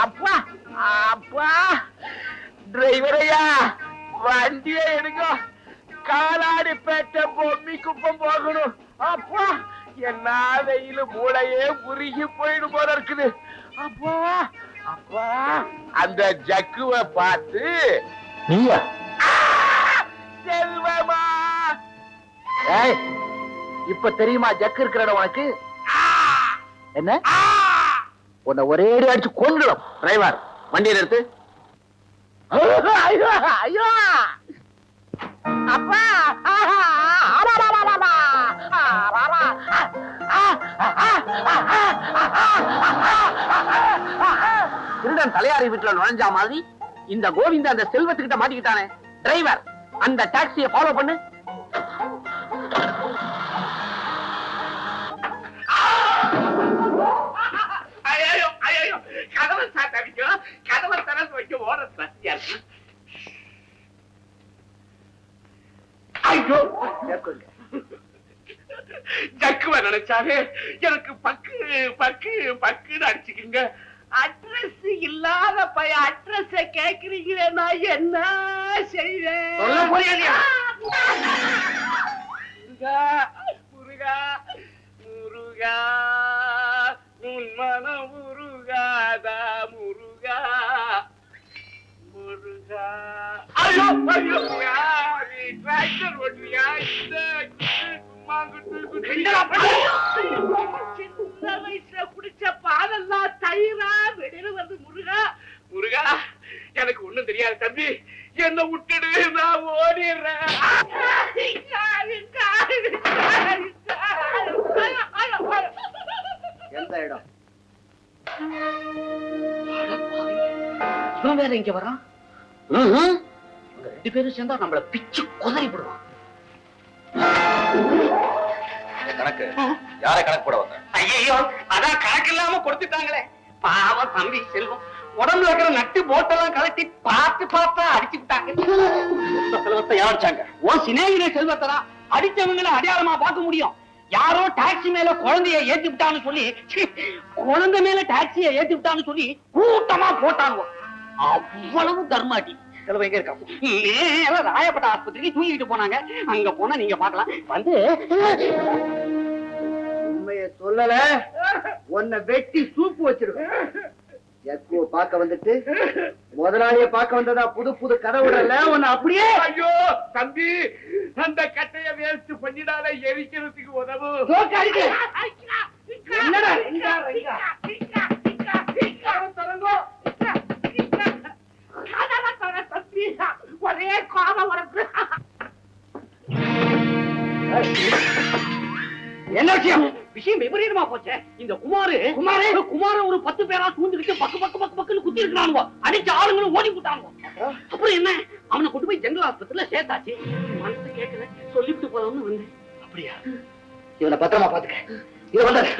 அப்பா அப்பா. டிரைவரையா வண்டியை எடுங்க. காலாடி பேட்டை பொம்மி குப்பம் போகணும். அப்பா என்ன வெயில் மூளையே உருகி போயிடும் போல இருக்குது. அப்பா அப்பா அந்த ஜக்குவ பார்த்து. நீயா? செல்வமா ஏய் இப்ப தெரியுமா ஜக்கு இருக்கிற உனக்கு என்ன உன்னை ஒரே அடி அடிச்சு கொண்டுடும் டிரைவர் வண்டியை நிறுத்து ஐயோ ஐயோ அப்பா திருடன் தலையாரி வீட்டுல நுழைஞ்சா மாதிரி இந்த கோவிந்த அந்த செல்வத்துக்கிட்ட மாட்டிக்கிட்டானே டிரைவர் அந்த டாக்ஸியை ஃபாலோ பண்ணு நினைச்சாரு எனக்கு பக்கு பக்கு பக்குன்னு அடிச்சுக்குங்க அட்ரஸ் இல்லாத பைய அட்ரஸ் கேக்குறீங்களே நான் என்ன செய்வேன்? முருகா முருகா முருகா உன் மனம் முருகாதா முருகா முருகா ஐயோ ஐயோ டிராக்டர் ஓட்டுறியா இந்த. சின்ன வயசுல குடிச்ச பாலெல்லாம் தயிரா வெளியில வந்து முருகா முருகா எனக்கு ஒண்ணும் தெரியாது தம்பி. என்ன விட்டுடு நான் ஓடிடுறேன். எந்த இடம்? இவன் வேற இங்க வரான். ரெண்டு பேரும் சேர்ந்தா நம்மள பிச்சு குதறி விடுவான் கணக்கு? யாரை கணக்கு போட வந்த? ஐயோ அதான் கணக்கு இல்லாம கொடுத்துட்டாங்களே. பாவம் தம்பி செல்வம். உடம்புல இருக்கிற நட்டு போட்டெல்லாம் கலட்டி பார்த்து பார்த்தா அடிச்சு விட்டாங்க. செல்வத்தை யாரிச்சாங்க? ஓ சினேகிர செல்வத்தரா அடிச்சவங்களை அடையாளமா பார்க்க முடியும். யாரோ டாக்ஸி மேல குழந்தைய ஏத்தி விட்டான்னு சொல்லி குழந்தை மேல டாக்ஸிய ஏத்தி விட்டான்னு சொல்லி கூட்டமா போட்டாங்க. அவ்வளவு தர்மாட்டி செல்வம் எங்க இருக்கான் நேரா ராயப்பட்ட ஆஸ்பத்திரிக்கு தூங்கிட்டு போனாங்க அங்க போனா நீங்க பார்க்கலாம் வந்து உண்மைய சொல்லல உன்னை வெட்டி சூப்பு வச்சிருவேன் பார்க்க வந்துட்டு முதலாளிய பார்க்க வந்ததா புது புது கதை விடல உன்னை அப்படியே ஐயோ தம்பி அந்த கட்டைய வேஸ்ட் பண்ணிடாத எரிக்கிறதுக்கு உதவும் அடிக்க. என்னடா ஒரே கோபம் உனக்கு. என்ன விஷயம்? விஷயம் விபரீதமா போச்சே. இந்த குமாரு குமாரு! குமார ஒரு பத்து பேரா சூழ்ந்துக்கிட்டு பக்கு பக்கு பக்கு பக்குன்னு குத்தி இருக்கிறானுங்க அடிச்ச ஆளுங்களும் ஓடி போட்டாங்க அப்புறம் என்ன? அவனை கொண்டு போய் ஜெனரல் ஆஸ்பத்திரியில சேர்த்தாச்சு. மனசு கேட்கல. சொல்லிட்டு போறோம்னு வந்தேன். அப்படியா? இவனை பத்திரமா பாத்துக்க இது வந்தாரு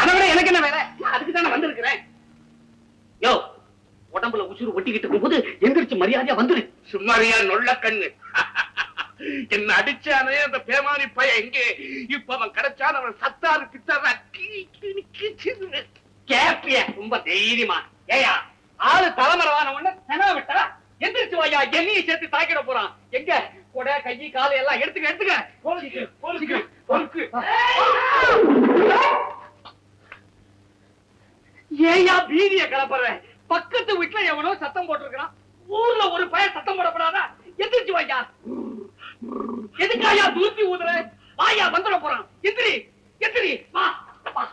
அதை விட எனக்கு என்ன வேலை? அதுக்கு தானே வந்திருக்கிறேன். யோ உடம்புல உசுறு ஒட்டிக்கிட்டு இருக்கும்போது எந்திரிச்சு மரியாதையா வந்துரு. சும்மாரியா நொல்ல கண்ணு. என்ன அடிச்சானே அந்த பேமானி பையன் எங்கே இப்ப அவன் கிடைச்சான் அவன் சத்தாரு பித்தாரா கேப்பிய ரொம்ப தைரியமா. ஏயா ஆளு தலைமறைவான உடனே செனவை விட்டா? எந்திரிச்சு வாயா என்னையும் சேர்த்து தாக்கிட போறான். எங்க? கொடை கை காலு எல்லாம் எடுத்துக்க எடுத்துக்க. ஏயா பீதிய கிளப்புற பக்கத்து வீட்டுல எவனோ சத்தம் போட்டிருக்கான் ஊர்ல ஒரு பையன் சத்தம் போடப்படாதா. எந்திரிச்சு வாயா எதுக்காயா தூக்கி ஊதுற? வாயா வந்துட போறான். எந்திரி எந்திரி வா. வா.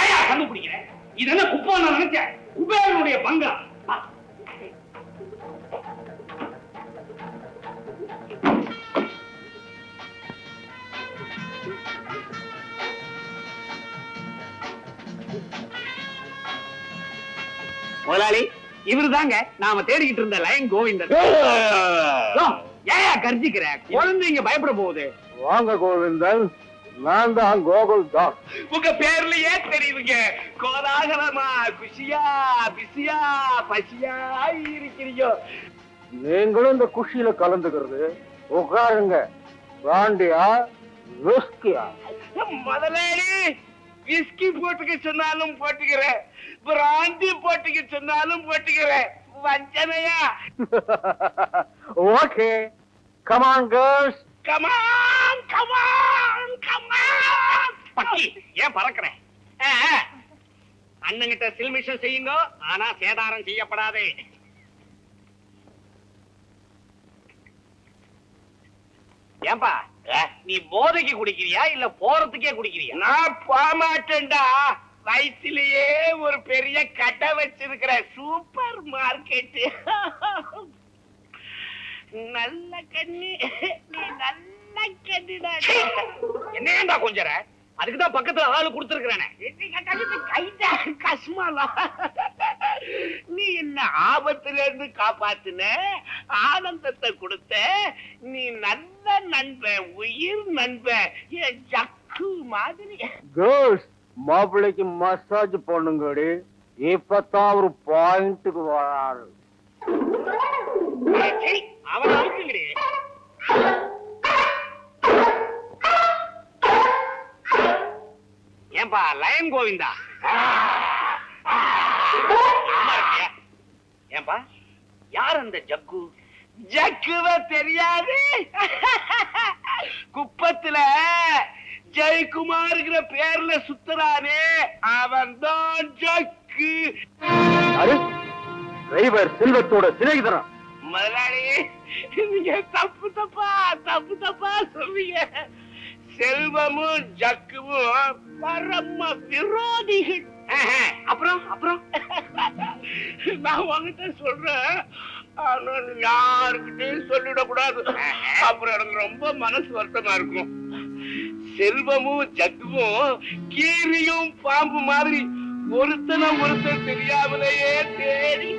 ஏயா கண்டுபிடிக்கிற இது என்ன குப்பான்னு நினைச்சேன் குபேரனுடைய பங்கா முதலாளி இவரு தாங்க நாம தேடிக்கிட்டு இருந்த லயன் கோவிந்தன். ஏன் கர்ஜிக்கிற? குழந்தைங்க பயப்பட போகுது. வாங்க கோவிந்தன் நான் தான் கோகுல் தாஸ் உங்க பேர்லயே தெரியுதுங்க. கோலாகலமா குஷியா பிஸியா பசியா இருக்கிறீங்க. நீங்களும் இந்த குஷியில கலந்துக்கிறது. உட்காருங்க. விஸ்கியா முதலாளி விஸ்கி போட்டுக்க சொன்னாலும் போட்டுக்கிறேன் பிராந்தி போட்டுக்க சொன்னாலும் போட்டுக்கிறேன் வஞ்சனையா? Okay. Come on girls come on come on come on பட்டி ஏன் பறக்கிறேன் அண்ணங்கிட்ட சில்மிஷம் செய்யுங்க ஆனா சேதாரம் செய்யப்படாதே. ஏன்பா? நீ போதைக்கு குடிக்கிறியா இல்ல போறதுக்கே குடிக்கிறியா? நான் போமாட்டேன்டா. வயசுலயே ஒரு பெரிய கடை வச்சிருக்கிற சூப்பர் மார்க்கெட் நல்ல கண்ணு. நீ நல்ல கண்ணுடா. என்னடா கொஞ்சற? அதுக்கு தான் பக்கத்துல ஆளு கொடுத்துருக்கிறேனே. கைடா கஸ்மாலா நீ என்ன ஆபத்துல இருந்து காப்பாத்துன? ஆனந்தத்தை கொடுத்த? நீ நல்ல நண்பன் உயிர் நண்பன் என் ஜக்கு மாதிரி. கேர்ள்ஸ் மாப்பிள்ளைக்கு மசாஜ் பண்ணுங்கடி இப்பதான் ஒரு பாயிண்ட்டுக்கு வராரு. அவன். ஏன்பா லயன் கோவிந்தா? ஏன்பா யார் அந்த ஜக்கு? ஜக்குவ தெரியாது. குப்பத்துல ஜெயக்குமார்ங்கிற பேர்ல சுத்துறானே. அவன் தான் ஜக்கு டிரைவர் செல்வத்தோட சிநேகிதரன் முதலாளி நீங்க தப்பு தப்பா தப்பு தப்பா சொல்றீங்க செல்வமும் ஜக்குவும் பரம விரோதிகள். அப்புறம் அப்புறம். நான் உங்ககிட்ட சொல்றேன். ஆனா யாருக்கிட்டையும் சொல்லிடக்கூடாது. அப்புறம் எனக்கு ரொம்ப மனசு வருத்தமா இருக்கும். செல்வமும் ஜக்குவும் கீரியும் பாம்பு மாதிரி ஒருத்தனை ஒருத்தர் தெரியாமலேயே தேடி